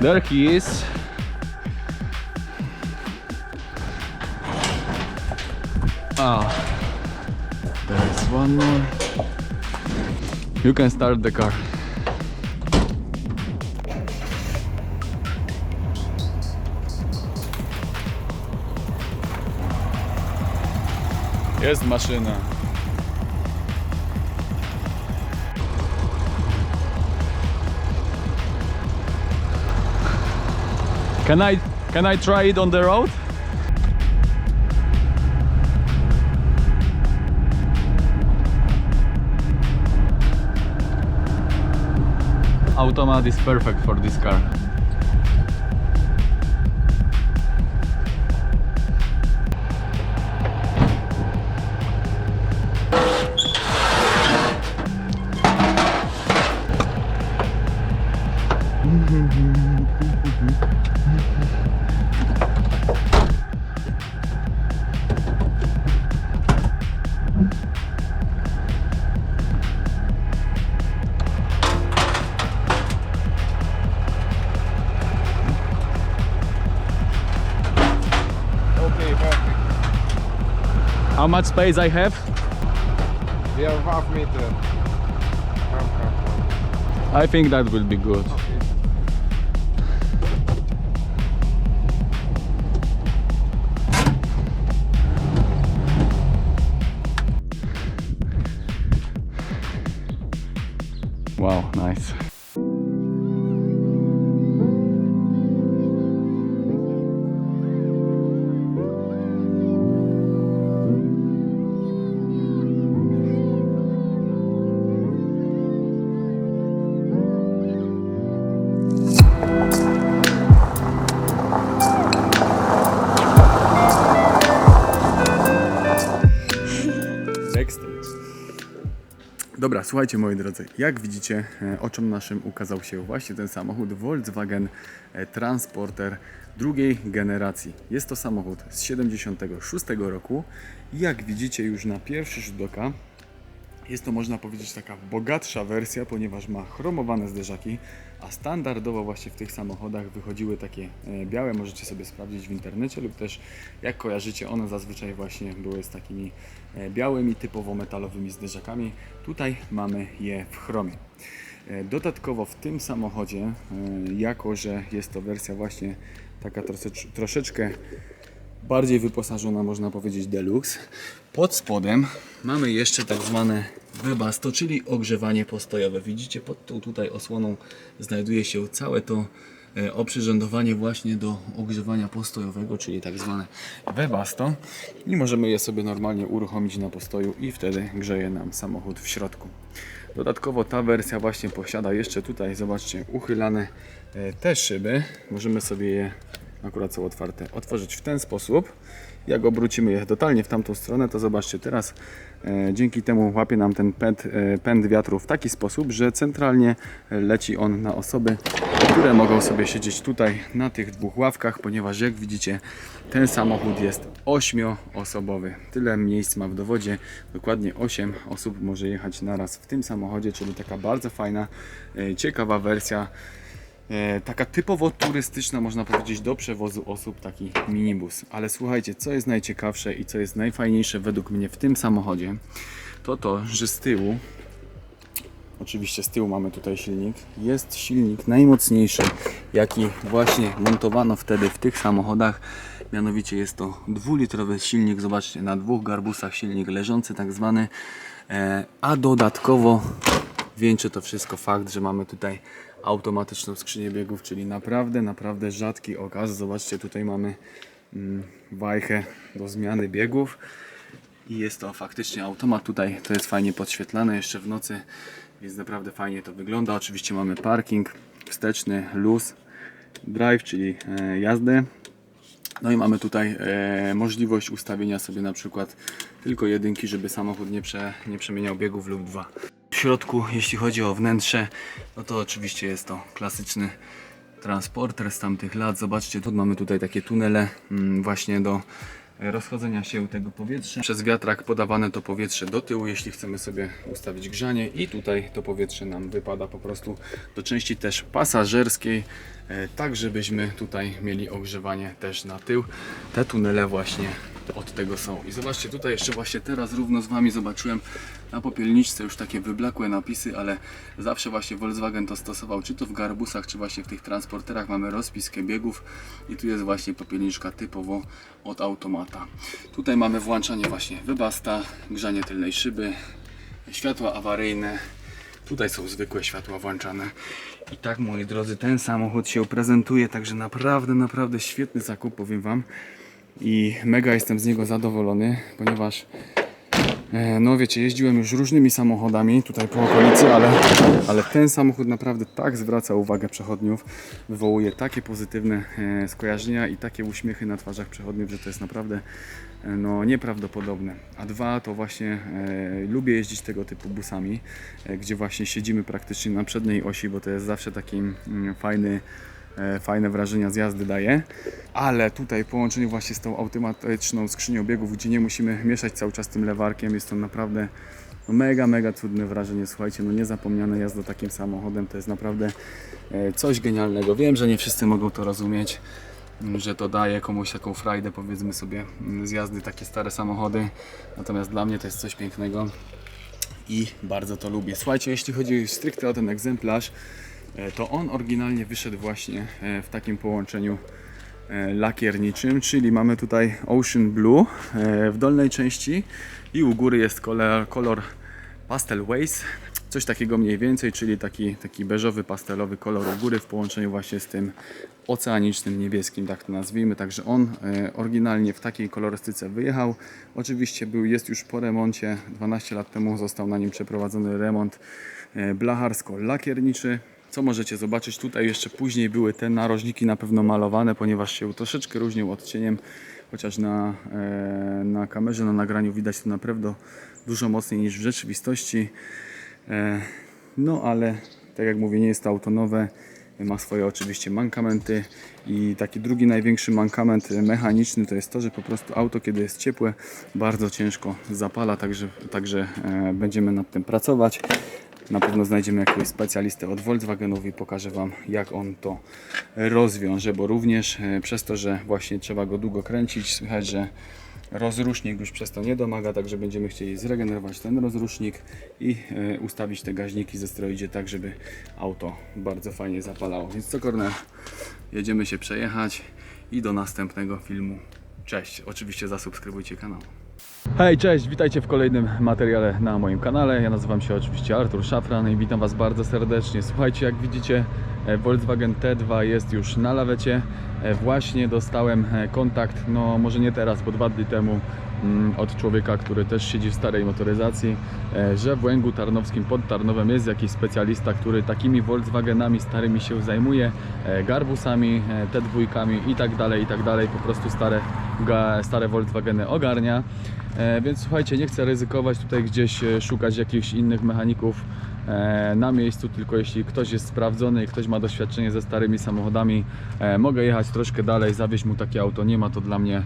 There he is. Ah, there is one more. You can start the car. Jest maszyna. Can I can I try it on the road? Automat is perfect for this car. Much space I have? We are half meter. Half, half. I think that will be good. Wow, nice. Dobra, słuchajcie moi drodzy, jak widzicie, e, oczom naszym ukazał się właśnie ten samochód Volkswagen e, Transporter drugiej generacji. Jest to samochód z 76 roku jak widzicie już na pierwszy rzut oka jest to można powiedzieć taka bogatsza wersja, ponieważ ma chromowane zderzaki, a standardowo właśnie w tych samochodach wychodziły takie e, białe, możecie sobie sprawdzić w internecie lub też jak kojarzycie, one zazwyczaj właśnie były z takimi e, białymi, typowo metalowymi zderzakami. Tutaj mamy je w chromie. E, Dodatkowo w tym samochodzie, jako że jest to wersja właśnie taka troszecz, troszeczkę bardziej wyposażona, można powiedzieć, deluxe. Pod spodem mamy jeszcze tak zwane webasto, czyli ogrzewanie postojowe. Widzicie, pod tą tutaj osłoną znajduje się całe to e, oprzyrządowanie właśnie do ogrzewania postojowego, czyli tak zwane webasto. I możemy je sobie normalnie uruchomić na postoju i wtedy grzeje nam samochód w środku. Dodatkowo ta wersja właśnie posiada jeszcze tutaj, zobaczcie, uchylane e, te szyby. Możemy sobie je akurat są otwarte, otworzyć w ten sposób. Jak obrócimy je totalnie w tamtą stronę, to zobaczcie teraz, e, dzięki temu łapie nam ten pęd, e, pęd wiatru w taki sposób, że centralnie leci on na osoby, które mogą sobie siedzieć tutaj na tych dwóch ławkach, ponieważ jak widzicie, ten samochód jest ośmioosobowy. Tyle miejsc ma w dowodzie, dokładnie 8 osób może jechać naraz w tym samochodzie, czyli taka bardzo fajna, e, ciekawa wersja taka typowo turystyczna, można powiedzieć, do przewozu osób, taki minibus. Ale słuchajcie, co jest najciekawsze i co jest najfajniejsze według mnie w tym samochodzie, to to, że z tyłu, oczywiście z tyłu mamy tutaj silnik, jest silnik najmocniejszy, jaki właśnie montowano wtedy w tych samochodach. Mianowicie jest to dwulitrowy silnik, zobaczcie, na dwóch garbusach silnik leżący tak zwany, e, a dodatkowo wieńczy to wszystko fakt, że mamy tutaj automatyczną skrzynię biegów, czyli naprawdę, naprawdę rzadki okaz. Zobaczcie, tutaj mamy mm, wajchę do zmiany biegów i jest to faktycznie automat. Tutaj to jest fajnie podświetlane jeszcze w nocy, więc naprawdę fajnie to wygląda. Oczywiście mamy parking wsteczny, luz, drive, czyli e, jazdę. No i mamy tutaj e, możliwość ustawienia sobie na przykład tylko jedynki, żeby samochód nie, prze, nie przemieniał biegów lub dwa. Środku, jeśli chodzi o wnętrze, no to oczywiście jest to klasyczny transporter z tamtych lat. Zobaczcie, tu mamy tutaj takie tunele mm, właśnie do rozchodzenia się tego powietrza. Przez wiatrak podawane to powietrze do tyłu, jeśli chcemy sobie ustawić grzanie i tutaj to powietrze nam wypada po prostu do części też pasażerskiej, e, tak żebyśmy tutaj mieli ogrzewanie też na tył. Te tunele właśnie od tego są. I zobaczcie, tutaj jeszcze właśnie teraz równo z Wami zobaczyłem na popielniczce już takie wyblakłe napisy, ale zawsze właśnie Volkswagen to stosował, czy to w garbusach, czy właśnie w tych transporterach mamy rozpiskę biegów i tu jest właśnie popielniczka typowo od automata. Tutaj mamy włączanie właśnie wybasta, grzanie tylnej szyby, światła awaryjne, Tutaj są zwykłe światła włączane. I tak, moi drodzy, ten samochód się prezentuje, także naprawdę, naprawdę świetny zakup, powiem Wam. I mega jestem z niego zadowolony, ponieważ e, no wiecie, jeździłem już różnymi samochodami tutaj po okolicy, ale, ale ten samochód naprawdę tak zwraca uwagę przechodniów, wywołuje takie pozytywne e, skojarzenia i takie uśmiechy na twarzach przechodniów, że to jest naprawdę e, no, nieprawdopodobne. A dwa to właśnie e, lubię jeździć tego typu busami, e, gdzie właśnie siedzimy praktycznie na przedniej osi, bo to jest zawsze taki mm, fajny fajne wrażenia z jazdy daje, ale tutaj w połączeniu właśnie z tą automatyczną skrzynią biegów, gdzie nie musimy mieszać cały czas tym lewarkiem, jest to naprawdę no mega, mega cudne wrażenie. Słuchajcie, no niezapomniane jazda takim samochodem to jest naprawdę e, coś genialnego. Wiem, że nie wszyscy mogą to rozumieć, m, że to daje komuś taką frajdę, powiedzmy sobie, m, z jazdy takie stare samochody, natomiast dla mnie to jest coś pięknego i bardzo to lubię. Słuchajcie, jeśli chodzi stricte o ten egzemplarz, e, to on oryginalnie wyszedł właśnie e, w takim połączeniu e, lakierniczym, czyli mamy tutaj Ocean Blue e, w dolnej części i u góry jest kolor, kolor Pastel Waste, coś takiego mniej więcej, czyli taki, taki beżowy, pastelowy kolor u góry w połączeniu właśnie z tym oceanicznym niebieskim, tak to nazwijmy. Także on e, oryginalnie w takiej kolorystyce wyjechał. Oczywiście był, jest już po remoncie, 12 lat temu został na nim przeprowadzony remont e, blacharsko-lakierniczy. Co możecie zobaczyć, tutaj jeszcze później były te narożniki na pewno malowane, ponieważ się troszeczkę różnią odcieniem, chociaż na, e, na kamerze, na nagraniu widać to naprawdę dużo mocniej niż w rzeczywistości. E, No ale tak jak mówię, nie jest to auto nowe, ma swoje oczywiście mankamenty i taki drugi największy mankament mechaniczny to jest to, że po prostu auto kiedy jest ciepłe bardzo ciężko zapala, także, także e, będziemy nad tym pracować. Na pewno znajdziemy jakiegoś specjalistę od Volkswagenów i pokażę Wam jak on to rozwiąże, bo również e, przez to, że właśnie trzeba go długo kręcić, słychać, że rozrusznik już przez to nie domaga, także będziemy chcieli zregenerować ten rozrusznik i e, ustawić te gaźniki ze steroidzie tak, żeby auto bardzo fajnie zapalało. Więc co Kornel, jedziemy się przejechać i do następnego filmu. Cześć, oczywiście zasubskrybujcie kanał. Hej, cześć, witajcie w kolejnym materiale na moim kanale. Ja nazywam się oczywiście Artur Szafran i witam Was bardzo serdecznie. Słuchajcie, jak widzicie, e, Volkswagen T2 jest już na lawecie. E, Właśnie dostałem e, kontakt, no może nie teraz, bo dwa dni temu mm, od człowieka, który też siedzi w starej motoryzacji, że w Łęgu Tarnowskim pod Tarnowem jest jakiś specjalista, który takimi Volkswagenami starymi się zajmuje, garbusami, e, T2 i tak dalej, i tak dalej, po prostu stare, stare Volkswageny ogarnia. E, Więc słuchajcie, nie chcę ryzykować tutaj gdzieś e, szukać jakichś innych mechaników e, na miejscu, tylko jeśli ktoś jest sprawdzony i ktoś ma doświadczenie ze starymi samochodami, mogę jechać troszkę dalej, zawieźć mu takie auto, nie ma to dla mnie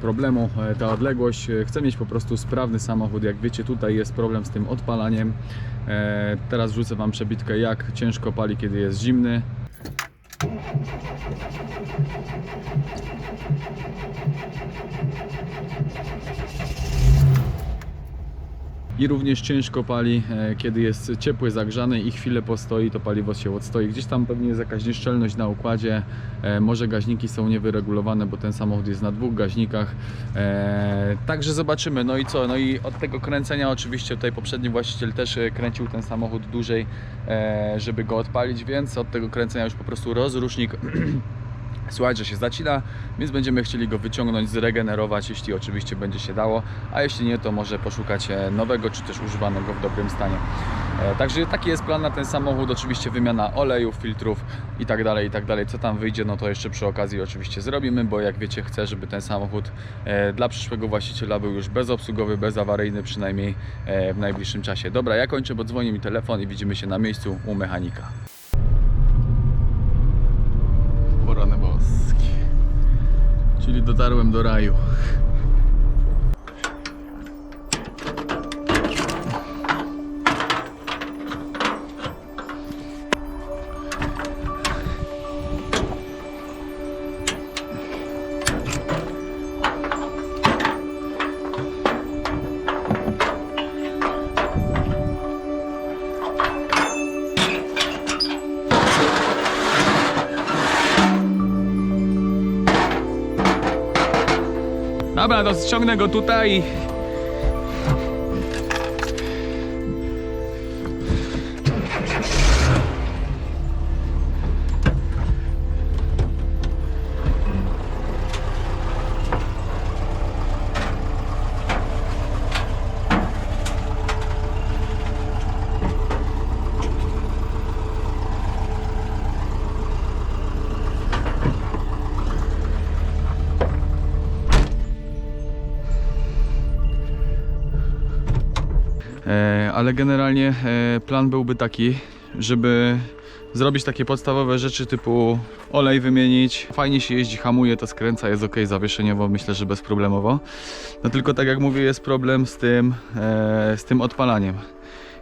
problemu. Ta odległość, chcę mieć po prostu sprawny samochód, jak wiecie tutaj jest problem z tym odpalaniem. Teraz wrzucę Wam przebitkę jak ciężko pali kiedy jest zimny. I również ciężko pali, e, kiedy jest ciepły, zagrzany i chwilę postoi, to paliwo się odstoi. Gdzieś tam pewnie jest jakaś nieszczelność na układzie, e, może gaźniki są niewyregulowane, bo ten samochód jest na dwóch gaźnikach. E, Także zobaczymy. No i co? No i od tego kręcenia oczywiście tutaj poprzedni właściciel też kręcił ten samochód dłużej, żeby go odpalić, więc od tego kręcenia już po prostu rozrusznik Słuchaj, że się zacina, więc będziemy chcieli go wyciągnąć, zregenerować, jeśli oczywiście będzie się dało, a jeśli nie, to może poszukać e, nowego, czy też używanego w dobrym stanie. E, Także taki jest plan na ten samochód, oczywiście wymiana olejów, filtrów i tak dalej, i tak dalej. Co tam wyjdzie, no to jeszcze przy okazji oczywiście zrobimy, bo jak wiecie, chcę, żeby ten samochód e, dla przyszłego właściciela był już bezobsługowy, bezawaryjny przynajmniej w najbliższym czasie. Dobra, ja kończę, bo dzwoni mi telefon i widzimy się na miejscu u mechanika. Czyli dotarłem do raju. Dobra, to ściągnę go tutaj. Ale generalnie e, plan byłby taki, żeby zrobić takie podstawowe rzeczy typu olej wymienić. Fajnie się jeździ, hamuje, to skręca, jest ok zawieszeniowo, myślę, że bezproblemowo. No tylko tak jak mówię, jest problem z tym, e, z tym odpalaniem.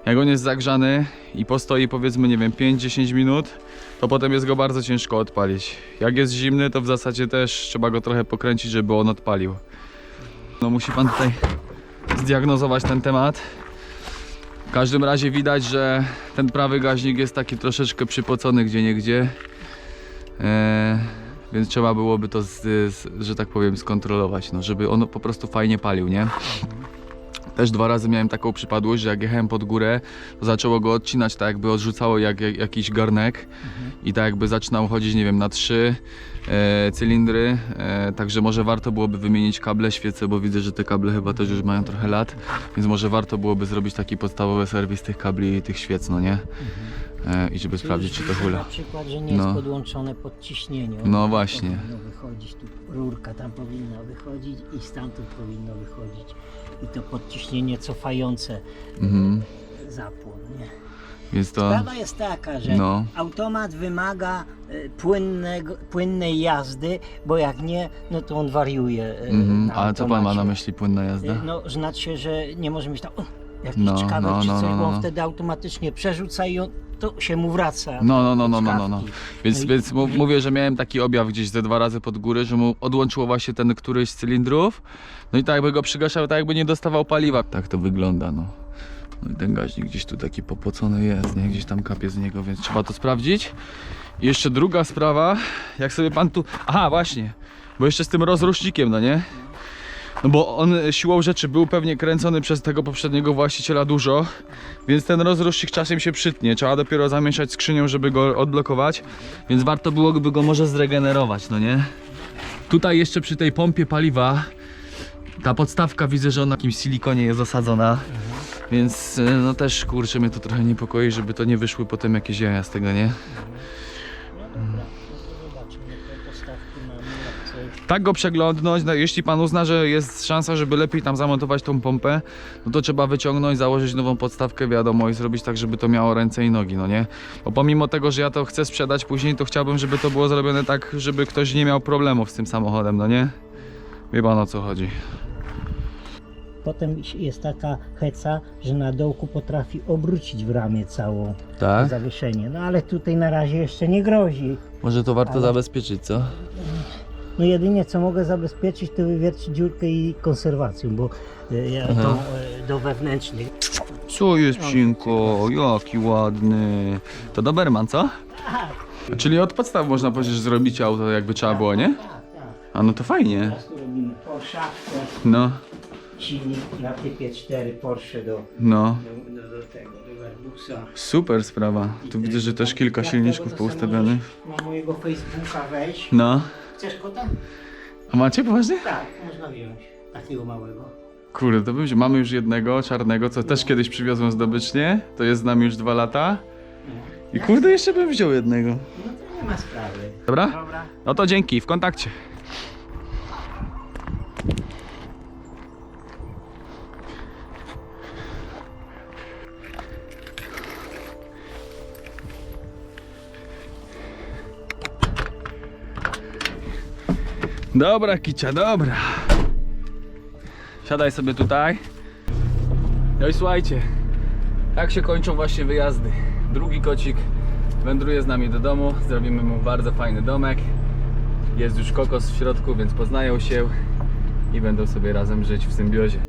Jak on jest zagrzany i postoi powiedzmy, nie wiem, 5-10 minut, to potem jest go bardzo ciężko odpalić. Jak jest zimny, to w zasadzie też trzeba go trochę pokręcić, żeby on odpalił. No musi pan tutaj zdiagnozować ten temat. W każdym razie widać, że ten prawy gaźnik jest taki troszeczkę przypocony gdzie niegdzie. E, więc trzeba byłoby to, z, z, że tak powiem, skontrolować, no, żeby on po prostu fajnie palił, nie? Też dwa razy miałem taką przypadłość, że jak jechałem pod górę, to zaczęło go odcinać, tak jakby odrzucało jak, jak jakiś garnek i tak jakby zaczynał chodzić, nie wiem, na trzy cylindry, e, także może warto byłoby wymienić kable, świece, bo widzę, że te kable chyba też już mają trochę lat, więc może warto byłoby zrobić taki podstawowy serwis tych kabli i tych świec, no nie? E, I żeby sprawdzić, czy to hula. Na przykład, że nie No. jest podłączone pod ciśnieniu. No właśnie. Powinno wychodzić, tu rurka tam powinna wychodzić i stamtąd powinno wychodzić. I to podciśnienie cofające Mhm. e, zapłon. Nie? Więc to... Sprawa jest taka, że No. automat wymaga e, płynnego, płynnej jazdy, bo jak nie, no to on wariuje. e, Mhm. na Ale co pan ma na automacie. myśli, płynna jazda? E, No, znaczy, że nie może mieć tam o, jakiś No, no, czy no, coś, no, bo on no. wtedy automatycznie przerzuca i on, to się mu wraca. No, no, no, no, no, no, no. Więc, No i- więc mów- mówię, że miałem taki objaw gdzieś ze dwa razy pod górę, że mu odłączyło właśnie ten któryś z cylindrów. No i tak jakby go przygaszał, tak jakby nie dostawał paliwa. Tak to wygląda, no. No ten gaźnik gdzieś tu taki popocony jest, nie? Gdzieś tam kapie z niego, więc trzeba to sprawdzić. I jeszcze druga sprawa, jak sobie pan tu... Aha, właśnie, bo jeszcze z tym rozrusznikiem, no nie? No bo on siłą rzeczy był pewnie kręcony przez tego poprzedniego właściciela dużo, więc ten rozrusznik czasem się przytnie. Trzeba dopiero zamieszać skrzynią, żeby go odblokować, więc warto byłoby go może zregenerować, no nie? Tutaj jeszcze przy tej pompie paliwa ta podstawka widzę, że ona na jakimś silikonie jest osadzona. Więc e, no też kurczę mnie to trochę niepokoi, żeby to nie wyszły potem jakieś jaja z tego, nie? Tak go przeglądnąć, no, jeśli pan uzna, że jest szansa, żeby lepiej tam zamontować tą pompę, no to trzeba wyciągnąć, założyć nową podstawkę, wiadomo, i zrobić tak, żeby to miało ręce i nogi, no nie? Bo pomimo tego, że ja to chcę sprzedać później, to chciałbym, żeby to było zrobione tak, żeby ktoś nie miał problemów z tym samochodem, no nie? Wie pan o co chodzi. Potem jest taka heca, że na dołku potrafi obrócić w ramię całą Tak? zawieszenie. No ale tutaj na razie jeszcze nie grozi. Może to warto Ale- zabezpieczyć, co? No jedynie co mogę zabezpieczyć to wywiercić dziurkę i konserwację, bo e, ja Aha. tą e, do wewnętrznych. Co jest psinko? Jaki ładny. To Doberman, co? Tak, Czyli od podstaw można powiedzieć, że zrobić auto jakby trzeba było, nie? tak, tak. A no to fajnie. Robimy Porszawkę, No, silnik na typie 4 Porsche do, no. do, do, do tego, do Airbusa. Super sprawa. Tu widzę, że też kilka Jak silniczków tego, to sobie poustawionych. możesz Na mojego Facebooka wejść. No. Chcesz kota? A macie poważnie? Tak, można wziąć. Takiego małego. Kurde, to bym wziął. Mamy już jednego czarnego, co też kiedyś przywiozłem zdobycznie. To jest z nami już dwa lata. I kurde, jeszcze bym wziął jednego. No to nie ma sprawy. Dobra? Dobra. No to dzięki, w kontakcie. Dobra, kicia, dobra. Siadaj sobie tutaj. No i słuchajcie, tak się kończą właśnie wyjazdy. Drugi kocik wędruje z nami do domu. Zrobimy mu bardzo fajny domek. Jest już kokos w środku, więc poznają się i będą sobie razem żyć w symbiozie.